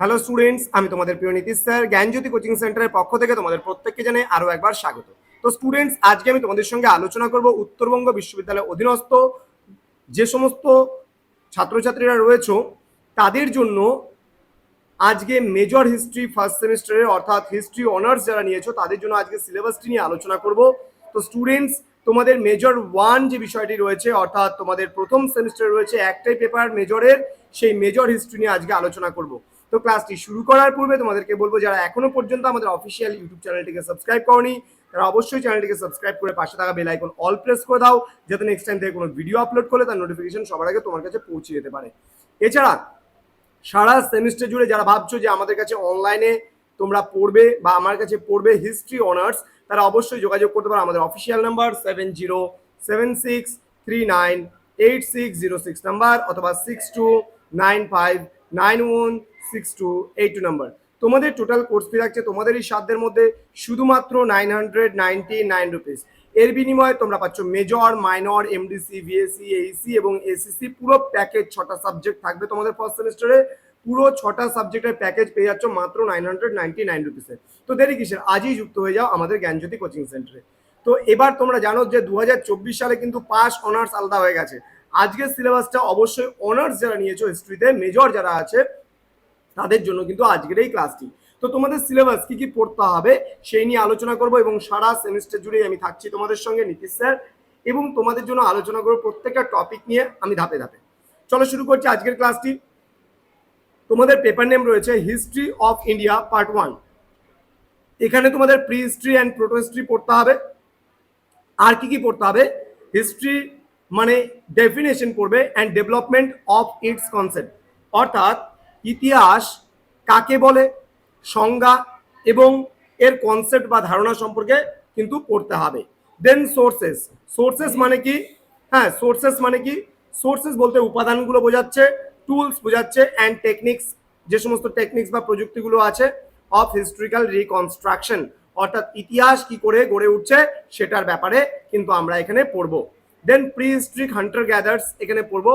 Hello students আমি তোমাদের প্রিয় নীতিশ স্যার। জ্ঞানজ্যোতি কোচিং সেন্টারের পক্ষ থেকে তোমাদের প্রত্যেককে জানাই আরও একবার স্বাগত। তো স্টুডেন্টস আজকে আমি তোমাদের সঙ্গে আলোচনা করব উত্তরবঙ্গ বিশ্ববিদ্যালয়ের অধীনস্থ যে সমস্ত ছাত্রছাত্রীরা রয়েছে, তাদের জন্য আজকে মেজর হিস্ট্রি ফার্স্ট সেমিস্টারের অর্থাৎ হিস্ট্রি অনার্স যারা নিয়েছো, তাদের জন্য আজকে সিলেবাসটি নিয়ে আলোচনা করব। তো স্টুডেন্টস তোমাদের মেজর ওয়ান যে বিষয়টি রয়েছে, অর্থাৎ তোমাদের প্রথম সেমিস্টারে রয়েছে একটাই পেপার মেজরের সেই মেজর হিস্ট্রি নিয়ে আজকে আলোচনা করব। তো ক্লাসটি শুরু করার পূর্বে তোমাদেরকে বলব, যারা এখনও পর্যন্ত আমাদের অফিসিয়াল ইউটিউব চ্যানেলটিকে সাবস্ক্রাইব করনি, তারা অবশ্যই চ্যানেলটিকে সাবস্ক্রাইব করে পাশে থাকা বেল আইকন অল প্রেস করে দাও, যাতে নেক্সট টাইম থেকে কোনো ভিডিও আপলোড করলে তার নোটিফিকেশন সবার আগে তোমার কাছে পৌঁছে যেতে পারে। এছাড়া, সারা সেমিস্টার জুড়ে যারা ভাবছ যে আমাদের কাছে অনলাইনে তোমরা পড়বে বা আমার কাছে পড়বে হিস্ট্রি অনার্স তারা অবশ্যই যোগাযোগ করতে পারো। আমাদের official number seven zero seven six three nine eight six zero six number অথবা six two nine five nine one six two eight two number. তোমাদের টোটাল কোর্স ফি থাকছে তোমাদের এই সাধ্যের মধ্যে শুধুমাত্র nine hundred ninety nine rupees এর বিনিময়ে তোমরা পাচ্ছ major minor MDC VSC AEC এবং এসিসি পুরো প্যাকেজ ছটা সাবজেক্ট থাকবে তোমাদের ফার্স্ট সেমিস্টারে পুরো ছটা সাবজেক্টের প্যাকেজ পেয়ে যাচ্ছ মাত্র নাইন হান্ড্রেড নাইনটি নাইন রুপিসে তো দেরি কিসের? আজই যুক্ত হয়ে যাও আমাদের জ্ঞানজ্যোতি কোচিং সেন্টারে তো এবার তোমরা জানো যে দু হাজার চব্বিশ সালে কিন্তু পাস অনার্স আলাদা হয়ে গেছে। আজকের সিলেবাসটা অবশ্যই অনার্স যারা নিয়েছো হিস্ট্রিতে মেজর যারা আছে, তাদের জন্য কিন্তু আজকের এই ক্লাসটি তো তোমাদের সিলেবাস কি কি পড়তে হবে সেই নিয়ে আলোচনা করব এবং সারা সেমিস্টার জুড়েই আমি থাকছি তোমাদের সঙ্গে নীতিশ স্যার এবং তোমাদের জন্য আলোচনা করব প্রত্যেকটা টপিক নিয়ে আমি ধাপে ধাপে। চলো শুরু করছি আজকের ক্লাসটি তোমাদের পেপার নেম রয়েছে history of India part one এখানে তোমাদের prehistory and protohistory পড়তে হবে। আর কি কি পড়তে হবে? হিস্ট্রি মানে ডেফিনেশন করবে and development of its concept অর্থাৎ ইতিহাস কাকে বলে, সংজ্ঞা এবং এর কনসেপ্ট বা ধারণা সম্পর্কে কিন্তু পড়তে হবে। দেন সোর্সেস সোর্সেস মানে কি? হ্যাঁ সোর্সেস মানে কি? সোর্সেস বলতে উপাদানগুলো বোঝাচ্ছে টুলস বোঝাচ্ছে অ্যান্ড টেকনিক্স যে সমস্ত টেকনিক্স বা প্রযুক্তিগুলো আছে অফ হিস্ট্রিক্যাল রিকনস্ট্রাকশন অর্থাৎ ইতিহাস কি করে গড়ে উঠছে সেটার ব্যাপারে কিন্তু আমরা এখানে পড়ব। দেন প্রি হান্টার গ্যাদার্স এখানে পড়ব,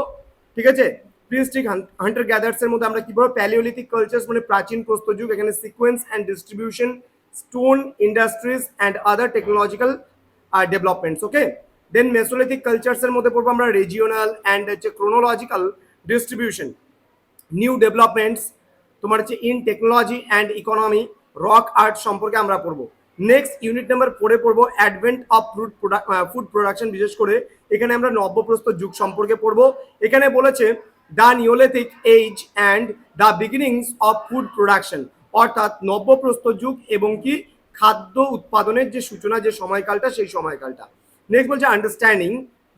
ঠিক আছে? প্রিহিস্ট্রিক হান্টার গ্যাদার্স এর মধ্যে আমরা কি পড়ব? প্যালিওলিথিক কালচার্স মানে প্রাচীন প্রস্তর যুগ এখানে sequence and distribution stone industries and other technological developments okay then mesolithic cultures এর মধ্যে পড়ব আমরা রিজিওনাল অ্যান্ড হচ্ছে ক্রোনোলজিক্যাল ডিস্ট্রিবিউশন নিউ ডেভেলপমেন্টস তোমার হচ্ছে in technology and economy rock art সম্পর্কে আমরা পড়ব। নেক্সট ইউনিট নাম্বার পড়ে পড়ব advent of fruit food production বিশেষ করে এখানে আমরা নব্যপ্রস্ত যুগ সম্পর্কে পড়ব। এখানে বলেছে the Neolithic age and the beginnings of food production অর্থাৎ নব্যপ্রস্ত যুগ এবং কি? খাদ্য উৎপাদনের যে সূচনা, যে সময়কালটা, সেই সময়কালটা। নেক্সট বলছে understanding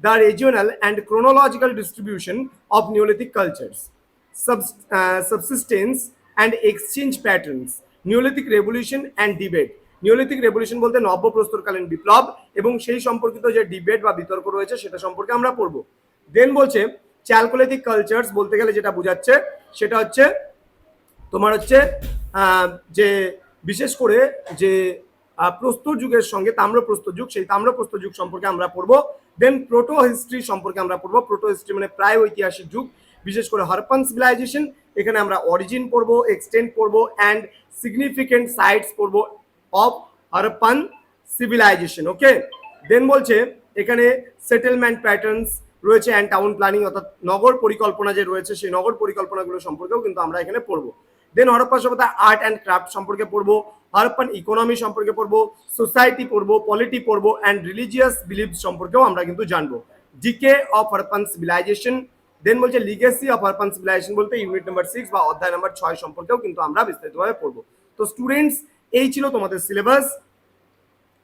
the regional and chronological distribution of neolithic cultures subsistence and exchange patterns neolithic revolution and debate neolithic revolution বলতে নব্যপ্রস্তরকালীন বিপ্লব এবং সেই সম্পর্কিত যে ডিবেট বা বিতর্ক রয়েছে সেটা সম্পর্কে আমরা পড়ব। দেন বলছে চ্যালকোলিথিক কালচার্স বলতে গেলে যেটা বোঝাচ্ছে সেটা হচ্ছে, তোমার হচ্ছে যে বিশেষ করে যে প্রস্তর যুগের সঙ্গে তাম্রপ্রস্তর যুগ, সেই তাম্রপ্রস্তর যুগ সম্পর্কে আমরা পড়ব। দেন প্রোটো হিস্ট্রি সম্পর্কে আমরা পড়ব। প্রোটো হিস্ট্রি মানে প্রায় ঐতিহাসিক যুগ। বিশেষ করে হারপান সিভিলাইজেশন এখানে আমরা অরিজিন পড়ব এক্সটেন্ট পড়ব অ্যান্ড সিগনিফিকেন্ট সাইটস পড়ব। Of Harappan civilization okay then বলছে, এখানে সেটেলমেন্ট প্যাটার্নস রয়েছে অ্যান্ড টাউন প্ল্যানিং অর্থাৎ নগর পরিকল্পনা যে রয়েছে, সেই নগর পরিকল্পনাগুলো সম্পর্কেও কিন্তু আমরা এখানে পড়ব। দেন হরপ্পা সভ্যতা আর্ট অ্যান্ড ক্রাফট সম্পর্কে পড়ব হরপ্পান ইকোনমি সম্পর্কে পড়ব সোসাইটি পড়ব পলিটি পড়ব অ্যান্ড রিলিজিয়াস বিলিভ সম্পর্কেও আমরা কিন্তু জানব। Decay of Harappan civilization then বলছে লিগেসি অফ হরপ্পান সিভিলাইজেশন বলতে ইউনিট নাম্বার সিক্স বা অধ্যায় নাম্বার ছয় সম্পর্কেও কিন্তু আমরা বিস্তারিতভাবে পড়ব। তো স্টুডেন্টস এই ছিল তোমাদের সিলেবাস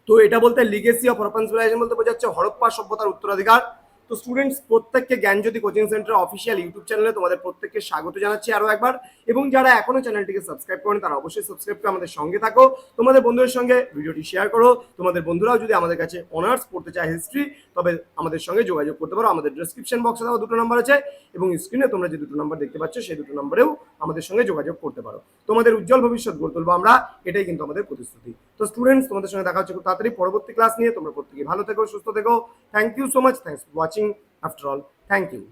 তো এটা বলতে লিগেসি অফ হরপ্পান বলতে বোঝাচ্ছে হরপ্পা সভ্যতার উত্তরাধিকার। তো স্টুডেন্টস প্রত্যেককে Gyanjyoti coaching centre official YouTube চ্যানেলে তোমাদের প্রত্যেককে স্বাগত জানাচ্ছি আরও একবার। এবং যারা এখনও চ্যানেলটিকে সাবস্ক্রাইব করেন, তারা অবশ্যই সাবস্ক্রাইব করে আমাদের সঙ্গে থাকো। তোমাদের বন্ধুদের সঙ্গে ভিডিওটি শেয়ার করো। তোমাদের বন্ধুরাও যদি আমাদের কাছে অনার্স পড়তে চায় হিস্ট্রি তবে আমাদের সঙ্গে যোগাযোগ করতে পারো। আমাদের ডিসক্রিপশন বক্সে দেওয়া দুটো নাম্বার আছে এবং স্ক্রিনে তোমরা যে দুটো নাম্বার দেখতে পাচ্ছ, সেই দুটো নাম্বারেও আমাদের সঙ্গে যোগাযোগ করতে পারো। তোমাদের উজ্জ্বল ভবিষ্যৎ গড়ে তুলবো আমরা। এটাই কিন্তু আমাদের প্রতিশ্রুতি। তো স্টুডেন্টস তোমাদের সঙ্গে দেখা হচ্ছে খুব তাড়াতাড়ি পরবর্তী ক্লাস নিয়ে। তোমরা প্রত্যেকে ভালো থেকো, সুস্থ থেকো। Thank you so much thanks for watching after all thank you